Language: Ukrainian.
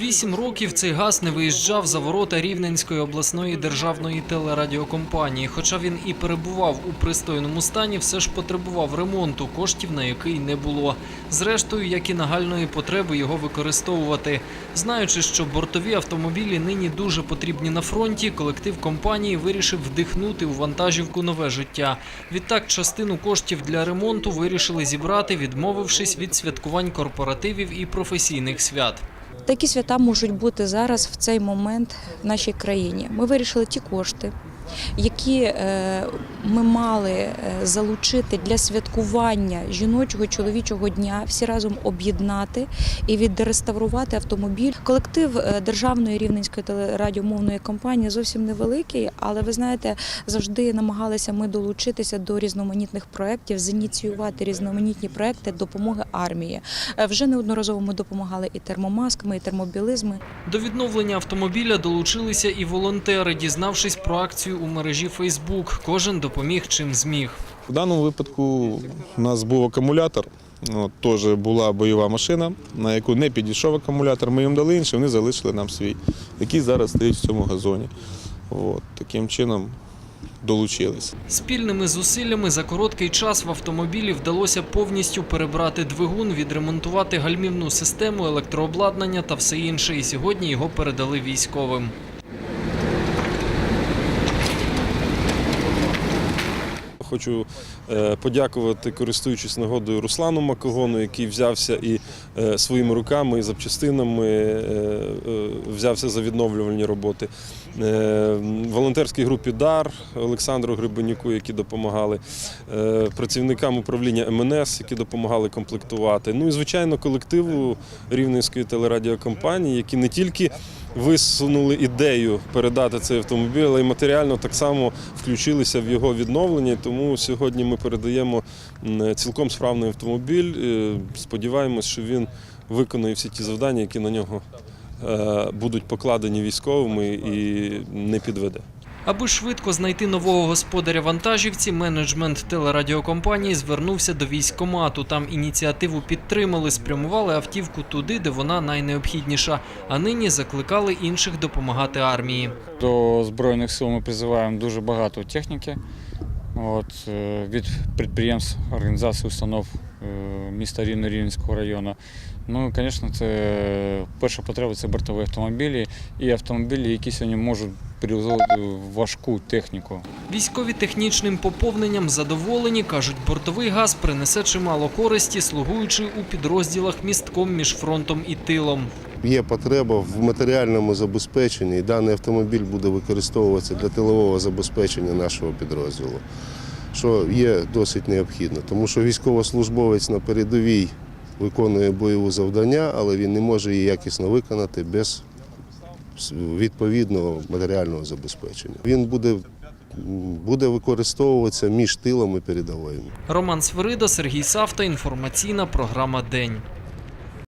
Вісім років цей газ не виїжджав за ворота Рівненської обласної державної телерадіокомпанії. Хоча він і перебував у пристойному стані, все ж потребував ремонту, коштів на який не було. Зрештою, як і нагальної потреби його використовувати. Знаючи, що бортові автомобілі нині дуже потрібні на фронті, колектив компанії вирішив вдихнути у вантажівку нове життя. Відтак, частину коштів для ремонту вирішили зібрати, відмовившись від святкувань корпоративів і професійних свят. Такі свята можуть бути зараз в цей момент в нашій країні. Ми вирішили ті кошти, які е, ми мали е, залучити для святкування жіночого чоловічого дня, всі разом об'єднати і відреставрувати автомобіль. Колектив е, державної рівненської телерадіомовної компанії зовсім невеликий, але ви знаєте, завжди намагалися ми долучитися до різноманітних проєктів, зініціювати різноманітні проекти допомоги армії. Вже неодноразово ми допомагали і термомасками, і термобілизми. До відновлення автомобіля долучилися і волонтери, дізнавшись про акцію у мережі Фейсбук. Кожен допоміг чим зміг. В даному випадку у нас був акумулятор. От, теж була бойова машина, на яку не підійшов акумулятор. Ми їм дали інший, вони залишили нам свій, який зараз стоїть в цьому газоні. От, таким чином долучились. Спільними зусиллями за короткий час в автомобілі вдалося повністю перебрати двигун, відремонтувати гальмівну систему, електрообладнання та все інше. І сьогодні його передали військовим. Хочу е, подякувати, користуючись нагодою Руслану Макогону, який взявся і е, своїми руками і запчастинами е, взявся за відновлювальні роботи. Волонтерській групі Дар Олександру Грибанюку, які допомагали, працівникам управління МНС, які допомагали комплектувати. Ну і звичайно, колективу Рівненської телерадіокомпанії, які не тільки висунули ідею передати цей автомобіль, але й матеріально так само включилися в його відновлення. Тому сьогодні ми передаємо цілком справний автомобіль. Е, Сподіваємось, що він виконує всі ті завдання, які на нього е, будуть покладені військовими і не підведе. Аби швидко знайти нового господаря вантажівці, менеджмент телерадіокомпанії звернувся до військкомату. Там ініціативу підтримали, спрямували автівку туди, де вона найнеобхідніша. А нині закликали інших допомагати армії. До Збройних сил ми призиваємо дуже багато техніки от, е, від підприємств, організацій, установ міста Рівне Рівненського району. Ну, звісно, це перша потреба це бортові автомобілі і автомобілі, які сьогодні можуть перевозити важку техніку. Військові технічним поповненням задоволені, кажуть, бортовий газ принесе чимало користі, слугуючи у підрозділах містком між фронтом і тилом. Є потреба в матеріальному забезпеченні, і даний автомобіль буде використовуватися для тилового забезпечення нашого підрозділу, що є досить необхідно, тому що військовослужбовець на передовій виконує бойову завдання, але він не може її якісно виконати без відповідного матеріального забезпечення. Він буде, буде використовуватися між тилами передовими. Роман Свирида, Сергій Савта. Інформаційна програма День.